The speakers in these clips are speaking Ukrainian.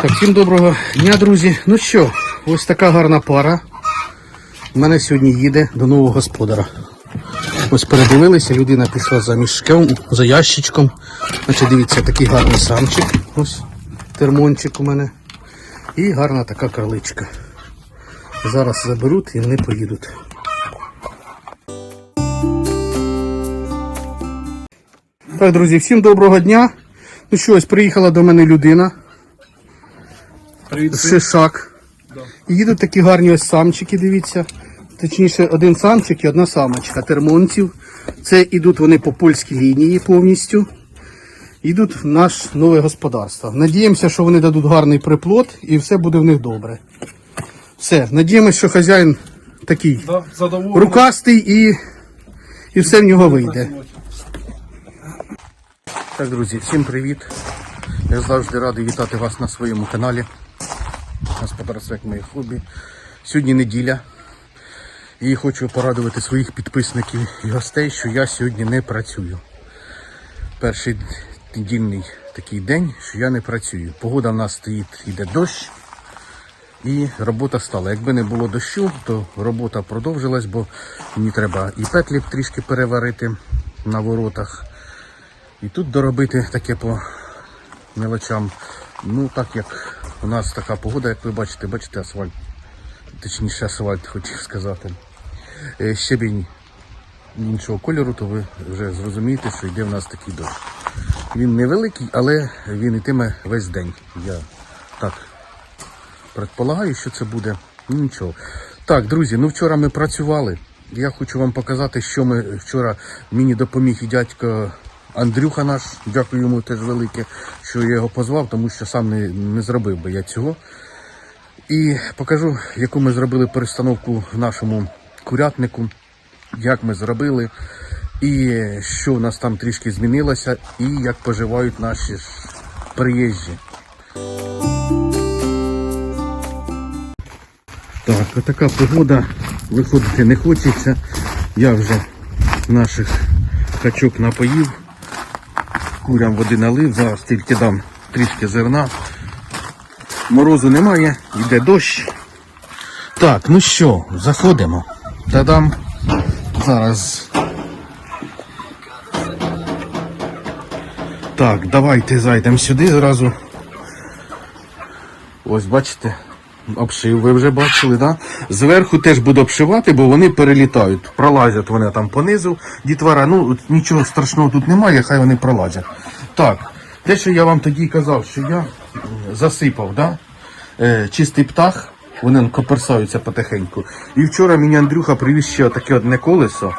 Так, всім доброго дня, друзі. Ну що, ось така гарна пара. У мене сьогодні їде до нового господара. Ось передивилися, людина пішла за мішком, за ящичком. Значить, дивіться, такий гарний самчик. Ось термончик у мене. І гарна така кроличка. Зараз заберуть і вони поїдуть. Так, друзі, всім доброго дня. Ну що, ось приїхала до мене людина. Шишак. І їдуть такі гарні ось самчики, дивіться. Точніше, один самчик і одна самочка термонців. Це йдуть вони по польській лінії повністю. Йдуть в наш нове господарство. Надіємося, що вони дадуть гарний приплод і все буде в них добре. Все, надіємося, що хазяїн такий Да, рукастий і, і все в нього вийде. Так, друзі, всім привіт. Я завжди радий вітати вас на своєму каналі. Господарство як моє хобі. Сьогодні неділя. І хочу порадувати своїх підписників і гостей, що я сьогодні не працюю. Перший недільний такий день, що я не працюю. Погода в нас стоїть, іде дощ. І робота стала. Якби не було дощу, то робота продовжилась, бо мені треба і петлі трішки переварити на воротах. І тут доробити таке по мелочам. Ну, так як у нас така погода, як ви бачите, бачите асфальт. Точніше асфальт, хотів сказати. Е, Щебінь іншого кольору, то ви вже зрозумієте, що йде в нас такий дощ. Він невеликий, але він йтиме весь день. Я так предполагаю, що це буде. Ну нічого. Так, друзі, ну вчора ми працювали. Я хочу вам показати, що ми вчора мені допоміг і дядько Андрюха наш. Дякую йому теж велике, що я його позвав, тому що сам не, не зробив би я цього. І покажу, яку ми зробили перестановку в нашому курятнику, як ми зробили, і що у нас там трішки змінилося, і як поживають наші приїжджі. Так, отака погода, виходити не хочеться. Я вже наших качок напоїв, курям води налив, зараз тільки дам трішки зерна. Морозу немає, йде дощ. Так, ну що, заходимо. Та-дам. Зараз. Так, давайте зайдемо сюди зразу. Ось бачите, обшив, ви вже бачили, да? Зверху теж буду обшивати, бо вони перелітають. Пролазять вони там понизу. Дітвора, ну нічого страшного тут немає, хай вони пролазять. Так, те, що я вам тоді казав, що я засипав, да? е, чистий птах, вони коперсаються потихеньку. І вчора мені Андрюха привіз ще таке одне колесо.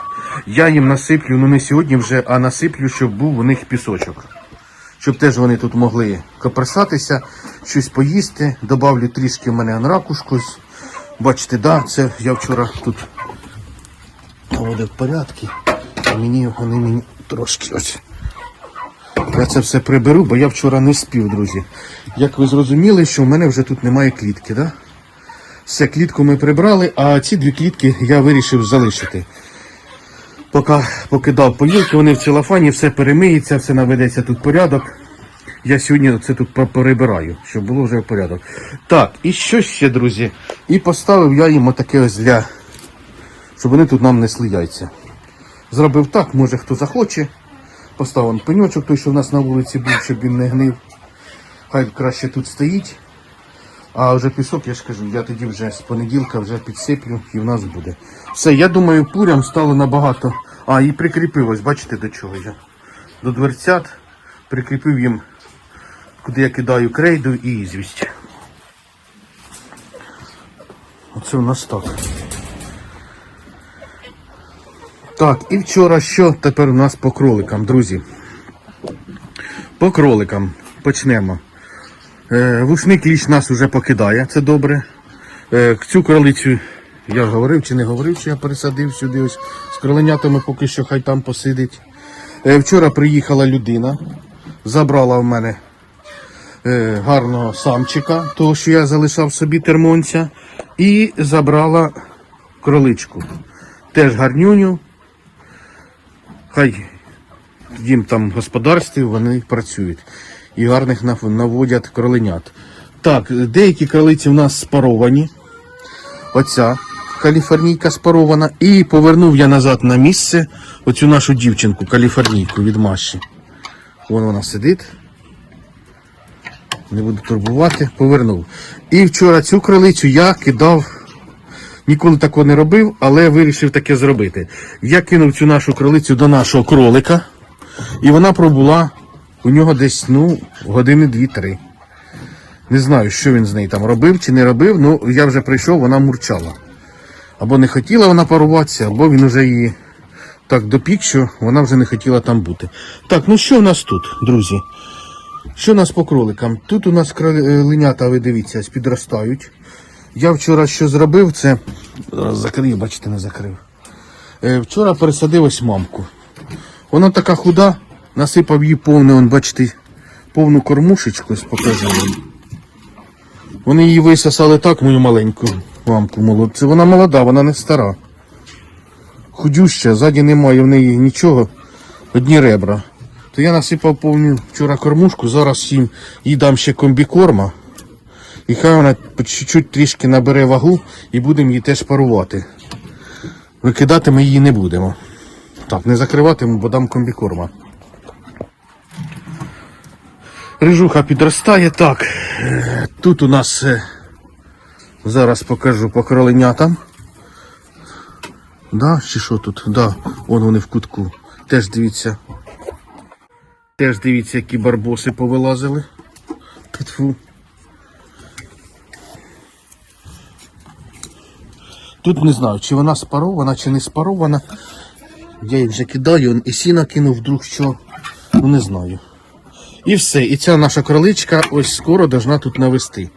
Я їм насиплю, ну не сьогодні вже, а насиплю, щоб був у них пісочок щоб теж вони тут могли коперсатися, щось поїсти. Добавлю трішки в мене анракушку. Бачите, да, це я вчора тут наводив порядки, а мені вони мені трошки ось. Я це все приберу, бо я вчора не спів, друзі. Як ви зрозуміли, що в мене вже тут немає клітки, да? Все, клітку ми прибрали, а ці дві клітки я вирішив залишити. Поки покидав поїлки, вони в целофані, все перемиється, все наведеться тут порядок. Я сьогодні це тут перебираю, щоб було вже в порядок. Так, і що ще, друзі? І поставив я їм отаке ось для, щоб вони тут нам несли яйця. Зробив так, може хто захоче. Поставив пеньочок, той, що в нас на вулиці був, щоб він не гнив. Хай краще тут стоїть. А вже пісок, я ж кажу, я тоді вже з понеділка вже підсиплю і в нас буде. Все, я думаю, пурям стало набагато. А, і прикріпив, ось бачите до чого я. До дверцят прикріпив їм, куди я кидаю крейду і ізвість. Оце у нас так. Так, і вчора що тепер у нас по кроликам, друзі? По кроликам почнемо. Е, Вушник ліч нас вже покидає, це добре. Е, Цю кролицю я говорив чи не говорив, що я пересадив сюди ось з кроленятами поки що хай там посидить. Е, Вчора приїхала людина, забрала в мене гарного самчика, того, що я залишав собі термонця, і забрала кроличку. Теж гарнюню. Хай їм там господарстві вони працюють і гарних наводять кроленят. Так, деякі кролиці у нас спаровані. Оця каліфорнійка спарована. І повернув я назад на місце оцю нашу дівчинку, каліфорнійку від Маші. Вон вона сидить. Не буду турбувати, повернув. І вчора цю кролицю я кидав. Ніколи такого не робив, але вирішив таке зробити. Я кинув цю нашу кролицю до нашого кролика, і вона пробула у нього десь ну, години 2-3. Не знаю, що він з нею там робив чи не робив, ну я вже прийшов, вона мурчала. Або не хотіла вона паруватися, або він вже її так допік, що вона вже не хотіла там бути. Так, ну що в нас тут, друзі? Що у нас по кроликам? Тут у нас кролинята, ви дивіться, підростають. Я вчора що зробив, це. Зараз закрив, бачите, не закрив. Е, вчора пересадив ось мамку. Вона така худа, насипав їй повне, он, бачите, повну кормушечку, покажу вам. Вони її висосали так, мою маленьку мамку молодцю. Вона молода, вона не стара. Худюща, ззаді немає в неї нічого, одні ребра. То я насипав повну вчора кормушку, зараз їм їй дам ще комбікорма. І хай вона чуть-чуть трішки набере вагу і будемо її теж парувати. Викидати ми її не будемо. Так, не закриватиму, бо дам комбікорма. Рижуха підростає. Так, е, тут у нас е, зараз покажу по кроленятам. Да, чи що тут? Да, вон вони в кутку. Теж дивіться. Теж дивіться, які барбоси повилазили. Тьфу. Тут не знаю, чи вона спарована, чи не спарована. Я їх вже кидаю, і сіна кинув вдруг що. Ну не знаю. І все. І ця наша кроличка ось скоро должна тут навести.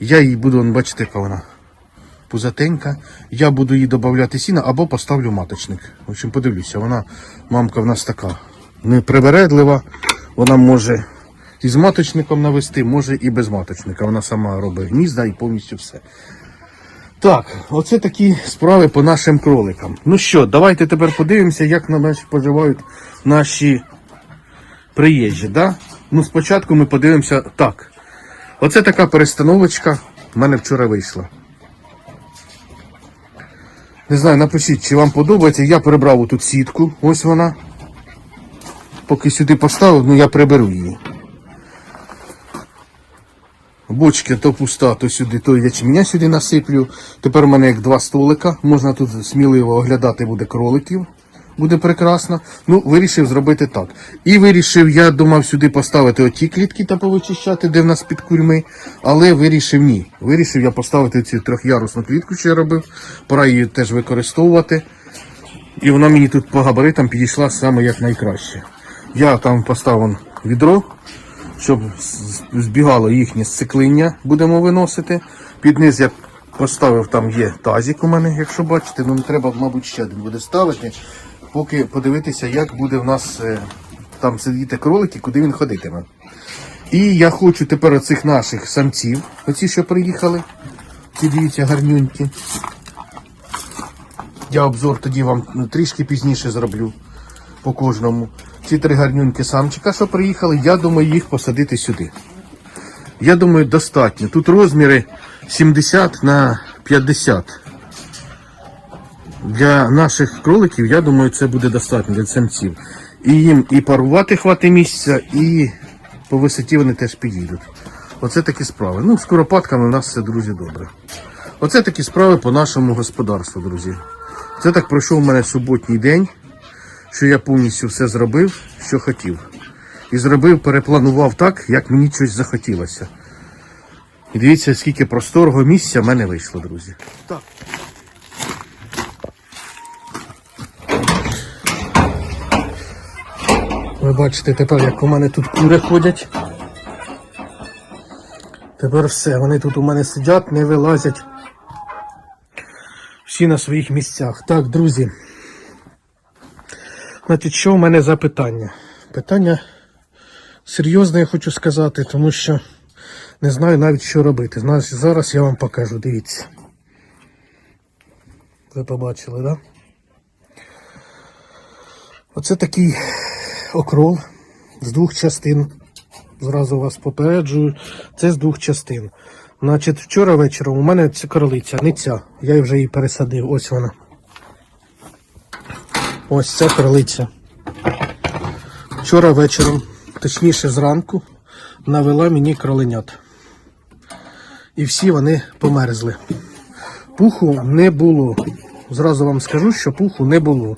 Я її буду, он, бачите, яка вона пузатенька. Я буду їй додати сіна або поставлю маточник. В общем, подивлюся, вона, мамка в нас така непривередлива. Вона може і з маточником навести, може і без маточника. Вона сама робить гнізда і повністю все. Так, оце такі справи по нашим кроликам. Ну що, давайте тепер подивимося, як на нас поживають наші приїжджі. Да? Ну, спочатку ми подивимося так. Оце така перестановочка в мене вчора вийшла. Не знаю, напишіть, чи вам подобається. Я перебрав тут сітку, ось вона. Поки сюди поставив, ну я приберу її. Бочки то пуста, то сюди, то ячменя сюди насиплю. Тепер у мене як два столика. Можна тут сміливо оглядати буде кроликів. Буде прекрасно. Ну, вирішив зробити так. І вирішив, я думав сюди поставити оті клітки та повичищати, де в нас під курми. Але вирішив ні. Вирішив я поставити цю трьохярусну клітку, що я робив. Пора її теж використовувати. І вона мені тут по габаритам підійшла саме як найкраще. Я там поставив відро, щоб збігало їхнє сциклиння, будемо виносити. Під низ я поставив, там є тазик у мене, якщо бачите, ну треба, мабуть, ще один буде ставити, поки подивитися, як буде в нас е, там сидіти кролики, куди він ходитиме. І я хочу тепер оцих наших самців, оці, що приїхали, ці дивіться гарнюнькі. Я обзор тоді вам ну, трішки пізніше зроблю по кожному. Ці три гарнюньки самчика, що приїхали, я думаю їх посадити сюди. Я думаю, достатньо. Тут розміри 70 на 50. Для наших кроликів, я думаю, це буде достатньо для самців. І їм і парувати хватить місця, і по висоті вони теж підійдуть. Оце такі справи. Ну, з куропатками у нас все, друзі, добре. Оце такі справи по нашому господарству, друзі. Це так пройшов у мене суботній день, що я повністю все зробив, що хотів. І зробив, перепланував так, як мені щось захотілося. І дивіться, скільки просторого місця в мене вийшло, друзі. Так. Бачите тепер, як у мене тут кури ходять. Тепер все, вони тут у мене сидять, не вилазять. Всі на своїх місцях. Так, друзі. Значить, що у мене за питання? Питання серйозне, я хочу сказати, тому що не знаю навіть, що робити. Значить, зараз я вам покажу, дивіться. Ви побачили, так? Да? Оце такий окрол з двох частин. зразу вас попереджую, це з двох частин. Значить, вчора вечором у мене ця кролиця, не ця. Я вже її пересадив. Ось вона. Ось ця кролиця. Вчора вечором, точніше зранку, навела мені кроленят. І всі вони померзли. Пуху не було. Зразу вам скажу, що пуху не було.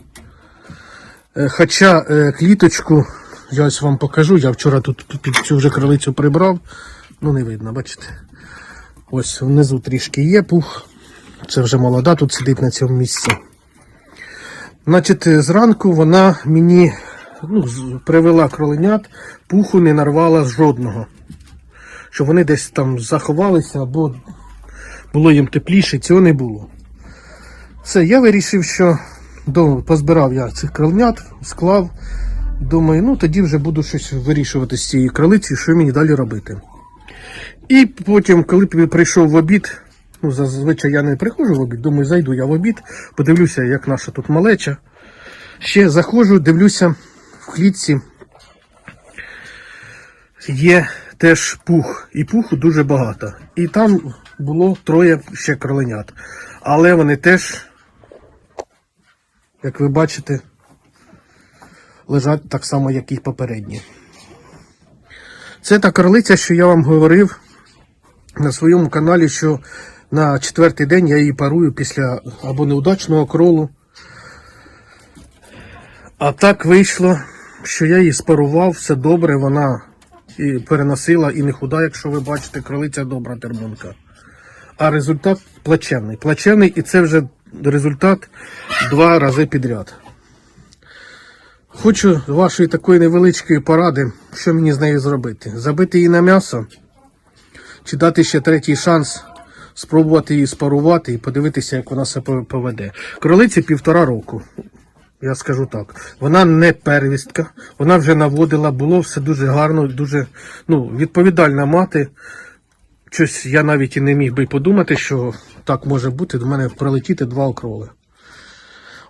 Е, Хоча е, кліточку, я ось вам покажу, я вчора тут під цю вже кролицю прибрав. Ну не видно, бачите. Ось внизу трішки є пух. Це вже молода, тут сидить на цьому місці. Значить, е, зранку вона мені ну, привела кроленят, пуху не нарвала жодного. Що вони десь там заховалися або було їм тепліше, цього не було. Все, я вирішив, що позбирав я цих кроленят, склав. Думаю, ну тоді вже буду щось вирішувати з цією кролицею, що мені далі робити. І потім, коли прийшов в обід, ну зазвичай я не приходжу в обід, думаю, зайду я в обід, подивлюся, як наша тут малеча. Ще заходжу, дивлюся в клітці. Є теж пух, і пуху дуже багато. І там було троє ще кроленят. Але вони теж, як ви бачите, лежать так само, як і попередні. Це та кролиця, що я вам говорив на своєму каналі, що на четвертий день я її парую після або неудачного кролу. А так вийшло, що я її спарував, все добре, вона і переносила і не худа, якщо ви бачите, кролиця добра термонка. А результат плачевний. Плачевний, і це вже результат два рази підряд. Хочу вашої такої невеличкої поради, що мені з нею зробити. Забити її на м'ясо, чи дати ще третій шанс спробувати її спарувати і подивитися, як вона себе поведе. Кролиці півтора року. Я скажу так. Вона не первістка, вона вже наводила, було все дуже гарно, дуже ну, відповідальна мати. Щось я навіть і не міг би подумати, що так може бути, до мене прилетіти два окроли.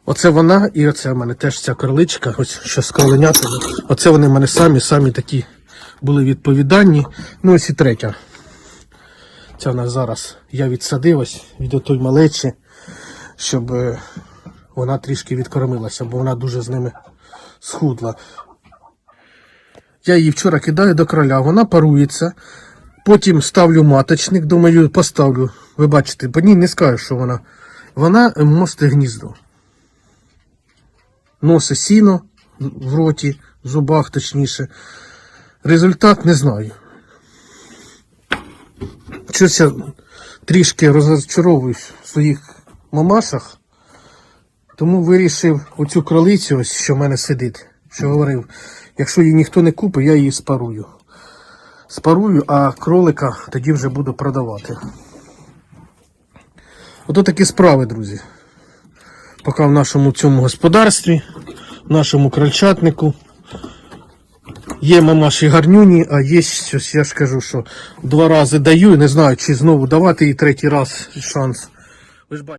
Оце вона і оце в мене теж ця кроличка, ось що з. Оце вони в мене самі, самі такі були відповідальні. Ну ось і третя. Ця в нас зараз я відсадив ось від той малечі, щоб е, вона трішки відкормилася, бо вона дуже з ними схудла. Я її вчора кидаю до кроля, вона парується. Потім ставлю маточник, думаю, поставлю. Ви бачите, по ній не скажу, що вона. Вона е, мости гніздо. Носить сіно в роті, в зубах точніше. Результат не знаю. Щось я трішки розчаровуюсь в своїх мамашах. Тому вирішив оцю кролицю, ось що в мене сидить, що говорив, якщо її ніхто не купить, я її спарую. Спарую, а кролика тоді вже буду продавати. Ото такі справи, друзі. Поки в нашому цьому господарстві, в нашому крольчатнику. Є мамаші гарнюні, а є щось, я ж кажу, що два рази даю не знаю, чи знову давати їй третій раз шанс. Ви ж бачите.